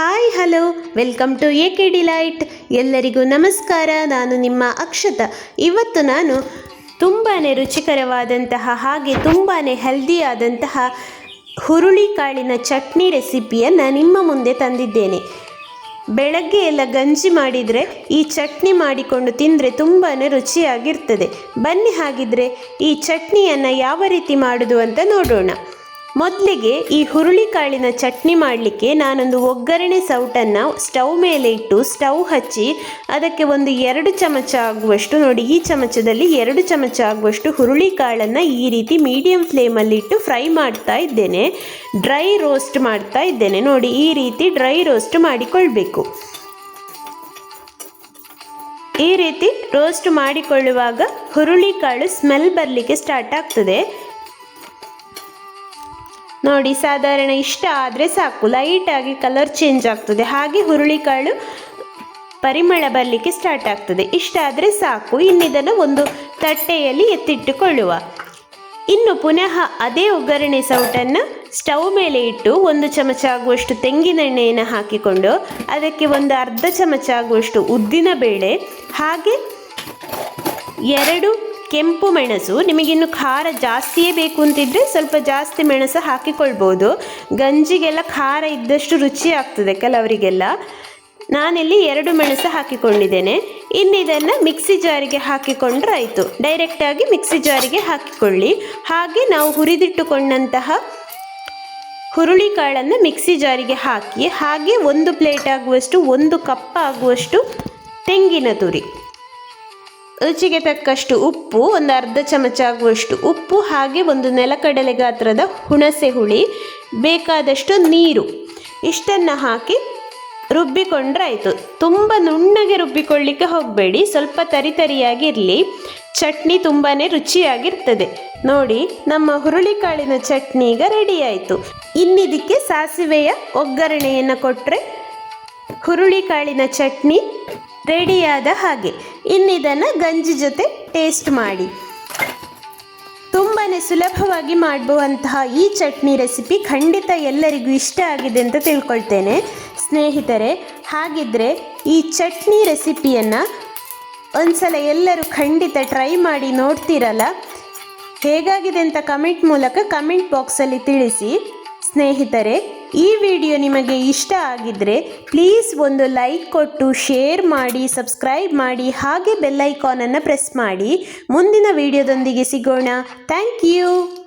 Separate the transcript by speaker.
Speaker 1: Hi, hello. Welcome to A K Delight. ಎಲ್ಲರಿಗೂ ನಮಸ್ಕಾರ. ನಾನು ನಿಮ್ಮ ಅಕ್ಷತ. ಇವತ್ತು ನಾನು ತುಂಬಾ ರುಚಿಕರವಾದಂತಹ ಹಾಗೆ ತುಂಬಾ ಹೆಲ್ದಿಯಾದಂತಹ ಹುರುಳಿಕಾಳಿನ ಚಟ್ನಿ ರೆಸಿಪಿಯನ್ನು ನಿಮ್ಮ ಮುಂದೆ ತಂದಿದ್ದೇನೆ. ಬೆಳಗ್ಗೆ ಎಲ್ಲ ಗಂಜಿ ಮಾಡಿದರೆ ಈ ಚಟ್ನಿ ಮಾಡಿಕೊಂಡು ತಿಂದರೆ ತುಂಬಾ ರುಚಿಯಾಗಿರ್ತದೆ. ಬನ್ನಿ ಹಾಗಿದ್ರೆ ಈ ಚಟ್ನಿಯನ್ನು ಯಾವ ರೀತಿ ಮಾಡೋದು ಅಂತ ನೋಡೋಣ. ಮೊದಲಿಗೆ ಈ ಹುರುಳಿಕಾಳಿನ ಚಟ್ನಿ ಮಾಡಲಿಕ್ಕೆ ನಾನೊಂದು ಒಗ್ಗರಣೆ ಸೌಟನ್ನು ಸ್ಟವ್ ಮೇಲೆ ಇಟ್ಟು ಸ್ಟವ್ ಹಚ್ಚಿ ಅದಕ್ಕೆ ಒಂದು ಎರಡು ಚಮಚ ಆಗುವಷ್ಟು ನೋಡಿ, ಈ ಚಮಚದಲ್ಲಿ ಎರಡು ಚಮಚ ಆಗುವಷ್ಟು ಹುರುಳಿಕಾಳನ್ನು ಈ ರೀತಿ ಮೀಡಿಯಂ ಫ್ಲೇಮಲ್ಲಿ ಇಟ್ಟು ಫ್ರೈ ಮಾಡ್ತಾ ಇದ್ದೇನೆ. ಡ್ರೈ ರೋಸ್ಟ್ ಮಾಡ್ತಾ ಇದ್ದೇನೆ. ನೋಡಿ, ಈ ರೀತಿ ಡ್ರೈ ರೋಸ್ಟ್ ಮಾಡಿಕೊಳ್ಬೇಕು. ಈ ರೀತಿ ರೋಸ್ಟ್ ಮಾಡಿಕೊಳ್ಳುವಾಗ ಹುರುಳಿಕಾಳು ಸ್ಮೆಲ್ ಬರಲಿಕ್ಕೆ ಸ್ಟಾರ್ಟ್ ಆಗ್ತದೆ. ನೋಡಿ, ಸಾಧಾರಣ ಇಷ್ಟ ಆದರೆ ಸಾಕು. ಲೈಟಾಗಿ ಕಲರ್ ಚೇಂಜ್ ಆಗ್ತದೆ. ಹಾಗೆ ಹುರುಳಿಕಾಳು ಪರಿಮಳ ಬರಲಿಕ್ಕೆ ಸ್ಟಾರ್ಟ್ ಆಗ್ತದೆ. ಇಷ್ಟ ಆದರೆ ಸಾಕು. ಇನ್ನಿದನ್ನು ಒಂದು ತಟ್ಟೆಯಲ್ಲಿ ಎತ್ತಿಟ್ಟುಕೊಳ್ಳುವ. ಇನ್ನು ಪುನಃ ಅದೇ ಒಗ್ಗರಣೆ ಸೌಟನ್ನು ಸ್ಟವ್ ಮೇಲೆ ಇಟ್ಟು ಒಂದು ಚಮಚ ಆಗುವಷ್ಟು ತೆಂಗಿನೆಣ್ಣೆಯನ್ನು ಹಾಕಿಕೊಂಡು ಅದಕ್ಕೆ ಒಂದು ಅರ್ಧ ಚಮಚ ಆಗುವಷ್ಟು ಉದ್ದಿನ ಬೇಳೆ, ಹಾಗೆ ಎರಡು ಕೆಂಪು ಮೆಣಸು, ನಿಮಗಿನ್ನು ಖಾರ ಜಾಸ್ತಿಯೇ ಬೇಕು ಅಂತಿದ್ರೆ ಸ್ವಲ್ಪ ಜಾಸ್ತಿ ಮೆಣಸು ಹಾಕಿಕೊಳ್ಬೋದು. ಗಂಜಿಗೆಲ್ಲ ಖಾರ ಇದ್ದಷ್ಟು ರುಚಿ ಆಗ್ತದೆ ಕೆಲವರಿಗೆಲ್ಲ. ನಾನಿಲ್ಲಿ ಎರಡು ಮೆಣಸು ಹಾಕಿಕೊಂಡಿದ್ದೇನೆ. ಇನ್ನು ಇದನ್ನು ಮಿಕ್ಸಿ ಜಾರಿಗೆ ಹಾಕಿಕೊಂಡ್ರೆ ಆಯಿತು. ಡೈರೆಕ್ಟಾಗಿ ಮಿಕ್ಸಿ ಜಾರಿಗೆ ಹಾಕಿಕೊಳ್ಳಿ. ಹಾಗೆ ನಾವು ಹುರಿದಿಟ್ಟುಕೊಂಡಂತಹ ಹುರುಳಿಕಾಳನ್ನು ಮಿಕ್ಸಿ ಜಾರಿಗೆ ಹಾಕಿ, ಹಾಗೆ ಒಂದು ಪ್ಲೇಟ್ ಆಗುವಷ್ಟು, ಒಂದು ಕಪ್ ಆಗುವಷ್ಟು ತೆಂಗಿನ ತುರಿ. ರುಚಿಗೆ ತಕ್ಕಷ್ಟು ಉಪ್ಪು, ಒಂದು ಅರ್ಧ ಚಮಚ ಆಗುವಷ್ಟು ಉಪ್ಪು, ಹಾಗೆ ಒಂದು ನೆಲಕಡಲೆ ಗಾತ್ರದ ಹುಣಸೆ ಹುಳಿ, ಬೇಕಾದಷ್ಟು ನೀರು. ಇಷ್ಟನ್ನು ಹಾಕಿ ರುಬ್ಬಿಕೊಂಡ್ರೆ ಆಯಿತು. ತುಂಬ ನುಣ್ಣಗೆ ರುಬ್ಬಿಕೊಳ್ಳಿಕ್ಕೆ ಹೋಗಬೇಡಿ. ಸ್ವಲ್ಪ ತರಿ ತರಿಯಾಗಿರಲಿ ಚಟ್ನಿ ತುಂಬಾ ರುಚಿಯಾಗಿರ್ತದೆ. ನೋಡಿ, ನಮ್ಮ ಹುರುಳಿಕಾಳಿನ ಚಟ್ನಿ ಈಗ ರೆಡಿಯಾಯಿತು ಇನ್ನಿದಕ್ಕೆ ಸಾಸಿವೆಯ ಒಗ್ಗರಣೆಯನ್ನು ಕೊಟ್ಟರೆ ಹುರುಳಿಕಾಳಿನ ಚಟ್ನಿ ರೆಡಿಯಾದ ಹಾಗೆ. ಇನ್ನಿದನ್ನು ಗಂಜಿ ಜೊತೆ ಟೇಸ್ಟ್ ಮಾಡಿ. ತುಂಬಾ ಸುಲಭವಾಗಿ ಮಾಡುವಂತಹ ಈ ಚಟ್ನಿ ರೆಸಿಪಿ ಖಂಡಿತ ಎಲ್ಲರಿಗೂ ಇಷ್ಟ ಆಗಿದೆ ಅಂತ ತಿಳ್ಕೊಳ್ತೇನೆ. ಸ್ನೇಹಿತರೆ ಹಾಗಿದ್ದರೆ ಈ ಚಟ್ನಿ ರೆಸಿಪಿಯನ್ನು ಒಂದ್ಸಲ ಎಲ್ಲರೂ ಖಂಡಿತ ಟ್ರೈ ಮಾಡಿ ನೋಡ್ತೀರಲ್ಲ? ಹೇಗಾಗಿದೆ ಅಂತ ಕಮೆಂಟ್ ಮೂಲಕ ಕಮೆಂಟ್ ಬಾಕ್ಸಲ್ಲಿ ತಿಳಿಸಿ. ಸ್ನೇಹಿತರೆ ಈ ವಿಡಿಯೋ ನಿಮಗೆ ಇಷ್ಟ ಆಗಿದ್ದರೆ ಪ್ಲೀಸ್ ಒಂದು ಲೈಕ್ ಕೊಟ್ಟು ಶೇರ್ ಮಾಡಿ, ಸಬ್ಸ್ಕ್ರೈಬ್ ಮಾಡಿ, ಹಾಗೆ ಬೆಲ್ಲೈಕಾನನ್ನು ಪ್ರೆಸ್ ಮಾಡಿ. ಮುಂದಿನ ವಿಡಿಯೋದೊಂದಿಗೆ ಸಿಗೋಣ. Thank you.